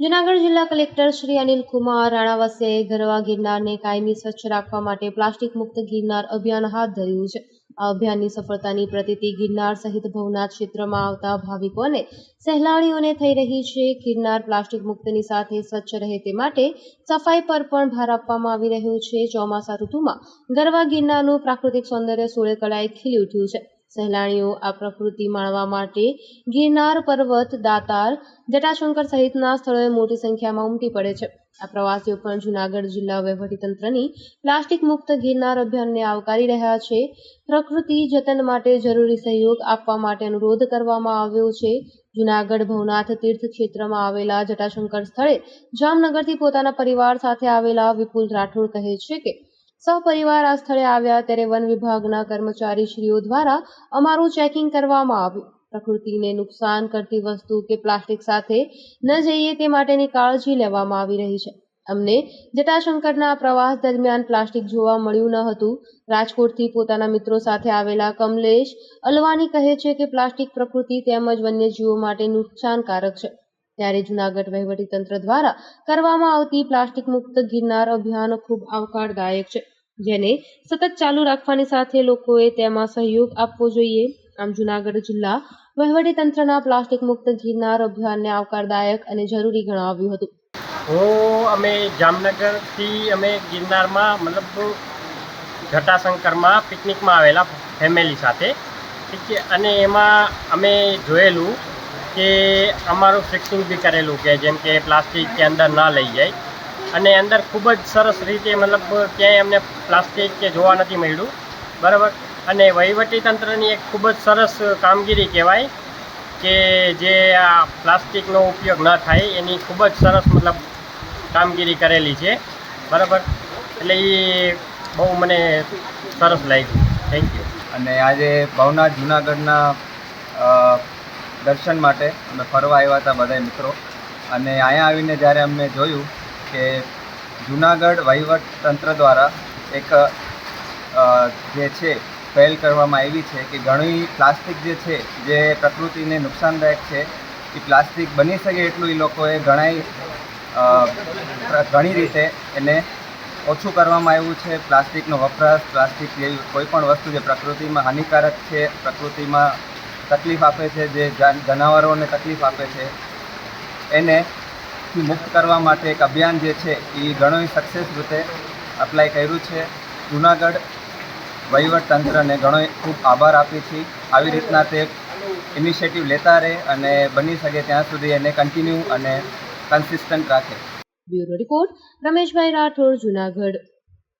જૂનાગઢ જિલ્લા કલેક્ટર શ્રી અનિલ કુમાર રાણાવસે ગરવા ગિરનારને કાયમી સ્વચ્છ રાખવા માટે પ્લાસ્ટિક મુક્ત ગિરનાર અભિયાન હાથ ધર્યું છે. આ અભિયાનની સફળતાની પ્રતિતિ ગિરનાર સહિત ભવનાથ ક્ષેત્રમાં આવતા ભાવિકો અને સહેલાણીઓને થઈ રહી છે. ગિરનાર પ્લાસ્ટિક મુક્તની સાથે સ્વચ્છ રહે તે માટે સફાઈ પર પણ ભાર આપવામાં આવી રહ્યો છે. ચોમાસા ઋતુમાં ગરવા ગિરનારનું પ્રાકૃતિક સૌંદર્ય સોળે કળાએ ખીલી ઉઠ્યું છે. સહેલાણીઓ આ પ્રકૃતિ માણવા માટે ગિરનાર પર્વત, દાતાર, જટાશંકર સહિતના સ્થળોએ મોટી સંખ્યામાં ઉમટી પડે છે. આ પ્રવાસીઓ પણ જૂનાગઢ જિલ્લા વહીવટીતંત્રની પ્લાસ્ટિક મુક્ત ગિરનાર અભિયાનને આવકારી રહ્યા છે. પ્રકૃતિ જતન માટે જરૂરી સહયોગ આપવા માટે અનુરોધ કરવામાં આવ્યો છે. જૂનાગઢ ભવનાથ તીર્થ ક્ષેત્રમાં આવેલા જટાશંકર સ્થળે જામનગરથી પોતાના પરિવાર સાથે આવેલા વિપુલ રાઠોડ કહે છે કે સહપરિવાર આ સ્થળે આવ્યા ત્યારે વન વિભાગના કર્મચારીશ્રીઓ દ્વારા અમારું ચેકિંગ કરવામાં આવ્યું. પ્રકૃતિને નુકસાન કરતી વસ્તુ કે પ્લાસ્ટિક સાથે ન જઈએ તે માટેની કાળજી લેવામાં આવી રહી છે. અમને જટાશંકરના પ્રવાસ દરમિયાન પ્લાસ્ટિક જોવા મળ્યું ન હતું. રાજકોટથી પોતાના મિત્રો સાથે આવેલા કમલેશ અલવાની કહે છે કે પ્લાસ્ટિક પ્રકૃતિ તેમજ વન્યજીવો માટે નુકસાનકારક છે. ત્યારે જૂનાગઢ વહીવટીતંત્ર દ્વારા કરવામાં આવતી પ્લાસ્ટિક મુક્ત ગિરનાર અભિયાન ખૂબ આવકારદાયક છે. જેને સતત ચાલુ રાખવાની સાથે લોકોએ તેમાં સહયોગ આપવો જોઈએ. આમ જૂનાગઢ જિલ્લા વહીવટીતંત્રના પ્લાસ્ટિક મુક્ત ગિરનાર અભિયાનને આવકારદાયક અને જરૂરી ગણાવ્યું હતું. હું અમે જામનગરથી અમે ગિરનારમાં મતલબ જટાશંકરમાં પિકનિકમાં આવેલા ફેમિલી સાથે. ઠીક છે, અને એમાં અમે જોયેલું કે અમારું ફિક્સિંગ બી કરેલું કે જેમ કે પ્લાસ્ટિક કે અંદર ના લઈ જાય. અને અંદર ખૂબ જ સરસ રીતે મતલબ ક્યાંય અમને પ્લાસ્ટિક કે જોવા નથી મળ્યું. બરાબર? અને વહીવટીતંત્રની એક ખૂબ જ સરસ કામગીરી કહેવાય કે જે આ પ્લાસ્ટિકનો ઉપયોગ ન થાય, એની ખૂબ જ સરસ મતલબ કામગીરી કરેલી છે. બરાબર? એટલે એ બહુ મને સરસ લાગ્યું. થેન્ક યુ અને આજે ભવનાથ જુનાગઢના દર્શન માટે અમે ફરવા આવ્યા હતા બધા મિત્રો. અને અહીંયા આવીને જ્યારે અમને જોયું કે જુનાગઢ વહીવટ તંત્ર દ્વારા એક જે છે, પહેલ કરવામાં આવી છે કે ઘણી પ્લાસ્ટિક જે છે, જે પ્રકૃતિને નુકસાનદાયક છે, એ પ્લાસ્ટિક બની શકે એટલું એ લોકોએ ઘણાય ઘણી રીતે એને ઓછું કરવામાં આવ્યું છે. પ્લાસ્ટિકનો વપરાશ, પ્લાસ્ટિક જેવી કોઈ પણ વસ્તુ જે પ્રકૃતિમાં હાનિકારક છે, પ્રકૃતિમાં તકલીફ આપે છે, જે જાન- જનાવરોને તકલીફ આપે છે, એને થી મુક્ત કરવા માટે એક અભિયાન જે છે, એ ઘણું સક્સેસ રીતે અપ્લાય કર્યું છે. જુનાગઢ તંત્રને ઘણો ખૂબ આભાર આપીએ છીએ. આવી રીતના તે ઇનિશિયેટિવ લેતા રહે અને બની શકે ત્યાં સુધી એને કન્ટિન્યુ અને કન્સિસ્ટન્ટ રાખે. Bureau report, Rameshbhai Rathod, Junagadh.